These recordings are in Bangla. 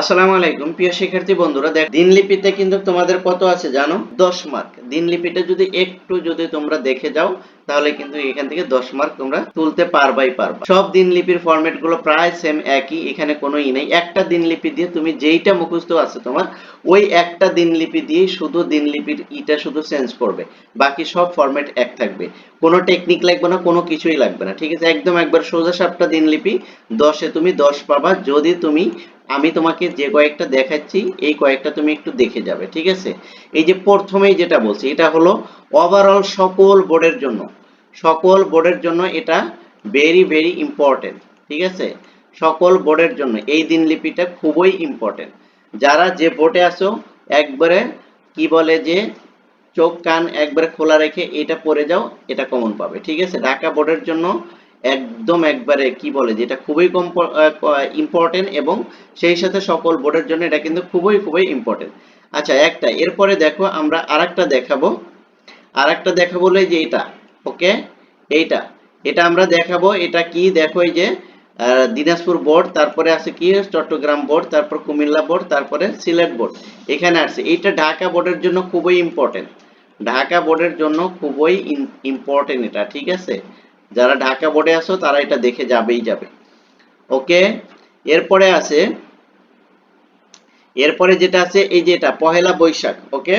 আসসালামু আলাইকুম, প্রিয় শিক্ষার্থী বন্ধুরা, দেখ দিনলিপিতে কিন্তু তোমাদের কত আছে জানো? দশ মার্ক দিনলিপিটা যদি একটু যদি তোমরা দেখে যাও, তাহলে কিন্তু এখান থেকে দশ মার্ক তোমরা তুলতে পারবাই পারবা। সব দিনলিপির ফরম্যাটগুলো প্রায় সেম একই, এখানে কোনো ই নেই। একটা দিনলিপি দিয়ে তুমি যেইটা মুখস্থ আছে তোমার, ওই একটা দিনলিপি দিয়ে শুধু দিনলিপির ইটা শুধু চেঞ্জ করবে। বাকি সব ফরম্যাট এক থাকবে। কোনো টেকনিক লাগবে না, কোনো কিছুই লাগবে না। ঠিক আছে? একদম একবার সোজা সাপটা দিনলিপি দশে তুমি দশ পাবা। যদি তুমি আমি তোমাকে যে কয়েকটা দেখাচ্ছি, এই কয়েকটা তুমি একটু দেখে যাবে, ঠিক আছে? এই যে প্রথমেই যেটা বলছি, এটা হলো ওভারঅল সকল বোর্ডের জন্য। সকল বোর্ডের জন্য এটা ভেরি ভেরি ইম্পর্টেন্ট ঠিক আছে? সকল বোর্ডের জন্য, এই দিনলিপিটা খুবই ইম্পর্টেন্ট যারা যে বোর্ডে আছো, একবারে কি বলে যে চোখ, কান একবারে খোলা রেখে এটা পড়ে যাও, এটা কমন পাবে, ঠিক আছে? ঢাকা বোর্ডের জন্য একদম একবারে কি বলে, যেটা খুবই কম ইম্পর্টেন্ট এবং সেই সাথে সকল বোর্ডের জন্য এটা কিন্তু খুবই খুবই ইম্পর্টেন্ট আচ্ছা একটা, এরপরে দেখো আমরা আরেকটা দেখাবো। আরেকটা দেখাবো হলো যে এটা ওকে এইটা, এটা আমরা দেখাবো, এটা কি? দেখো এই যে দিনাজপুর বোর্ড তারপরে আছে কি? চট্টগ্রাম বোর্ড তারপর কুমিল্লা বোর্ড তারপরে সিলেট বোর্ড এখানে আসছে, এইটা ঢাকা বোর্ডের জন্য খুবই ইম্পর্টেন্ট ঢাকা বোর্ডের জন্য খুবই ইম্পর্টেন্ট এটা, ঠিক আছে? যারা ঢাকা বোর্ডে আছো, তারা এটা দেখে যাবেই যাবে। ওকে? এরপরে আছে, এরপরে যেটা আছে, এই যে এটা পহেলা বৈশাখ, ওকে?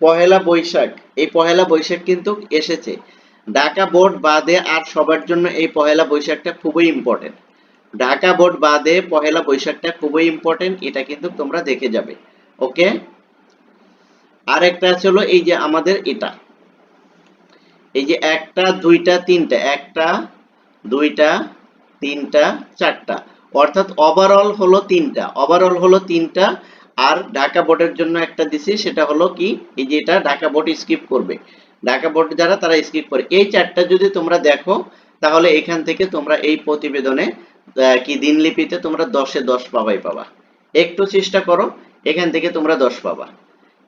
পহেলা বৈশাখ, এই পহেলা বৈশাখ কিন্তু এসেছে। ঢাকা বোর্ড বাদে আর সবার জন্য এই পহেলা বৈশাখটা খুবই ইম্পর্টেন্ট ঢাকা বোর্ড বাদে পহেলা বৈশাখটা খুবই ইম্পর্টেন্ট এটা কিন্তু তোমরা দেখে যাবে। ওকে? আরেকটা আছে হলো, এই যে আমাদের এটা। এই যে একটা, দুইটা, তিনটা, একটা, দুইটা, তিনটা, চারটা। অর্থাৎ ওভারঅল হলো তিনটা। ওভারঅল হলো তিনটা। আর ঢাকা বোর্ডের জন্য একটা দিছি, সেটা হলো কি, এই যে এটা ঢাকা বোর্ড স্কিপ করবে। ঢাকা বোর্ড যারা, তারা স্কিপ করে। এই চারটা যদি তোমরা দেখো, তাহলে এখান থেকে তোমরা এই প্রতিবেদনে কি দিনলিপিতে তোমরা দশে দশ পাবাই পাবা। একটু চেষ্টা করো, এখান থেকে তোমরা দশ পাবা।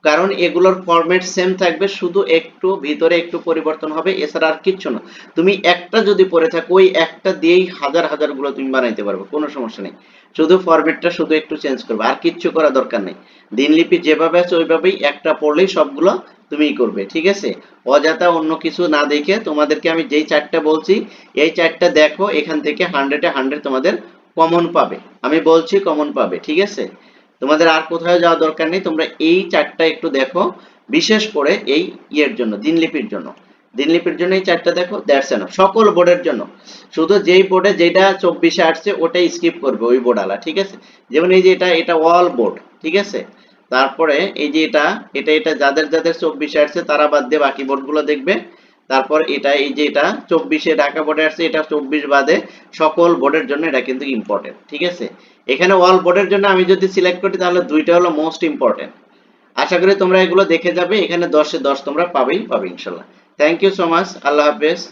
কারণ এগুলোর ফরম্যাট সেম থাকবে, শুধু একটু ভিতরে একটু পরিবর্তন হবে, এছাড়া আর কিচ্ছু না। তুমি একটা যদি পড়ে থাকো, ওই একটা দিয়েই হাজার হাজারগুলো তুমি বানাইতে পারবে, কোনো সমস্যা নেই। শুধু ফরম্যাটটা শুধু একটু চেঞ্জ করবে, আর কিচ্ছু করা দরকার নেই। দিনলিপি যেভাবে আছে, ওইভাবেই একটা পড়লেই সবগুলো তুমিই করবে, ঠিক আছে? অযথা অন্য কিছু না দেখে তোমাদেরকে আমি যেই চারটা বলছি, এই চারটা দেখো, এখান থেকে হান্ড্রেডে হান্ড্রেড তোমাদের কমন পাবে। আমি বলছি কমন পাবে, ঠিক আছে? তোমাদের আর কোথাও যাওয়া দরকার নেই। তোমরা এই চারটা একটু দেখো, বিশেষ করে এই ইয়ের জন্য, দিনলিপির জন্য। দিনলিপির জন্য এই চারটা দেখো দ্যাটস এনাফ সকল বোর্ডের জন্য। শুধু যেই বোর্ডে যেটা চব্বিশে আসছে, ওটাই স্কিপ করবে ওই বোর্ড আলা ঠিক আছে? যেমন এই যে এটা এটা অল বোর্ড, ঠিক আছে? তারপরে এই যে এটা এটা এটা যাদের যাদের চব্বিশে আসছে, তারা বাদ দিয়ে বাকি বোর্ডগুলো দেখবে। তারপর এটা এই যে এটা চব্বিশে ঢাকা বোর্ডে আসছে, এটা চব্বিশ বাদে সকল বোর্ডের জন্য এটা কিন্তু ইম্পর্টেন্ট ঠিক আছে? এখানে অল বোর্ডের জন্য আমি যদি সিলেক্ট করি তাহলে দুইটা হলো মোস্ট ইম্পর্টেন্ট আশা করি তোমরা এগুলো দেখে যাবে, এখানে দশে দশ তোমরা পাবেই, পাবে ইনশাল্লাহ। থ্যাংক ইউ সো মাচ আল্লাহ হাফেজ।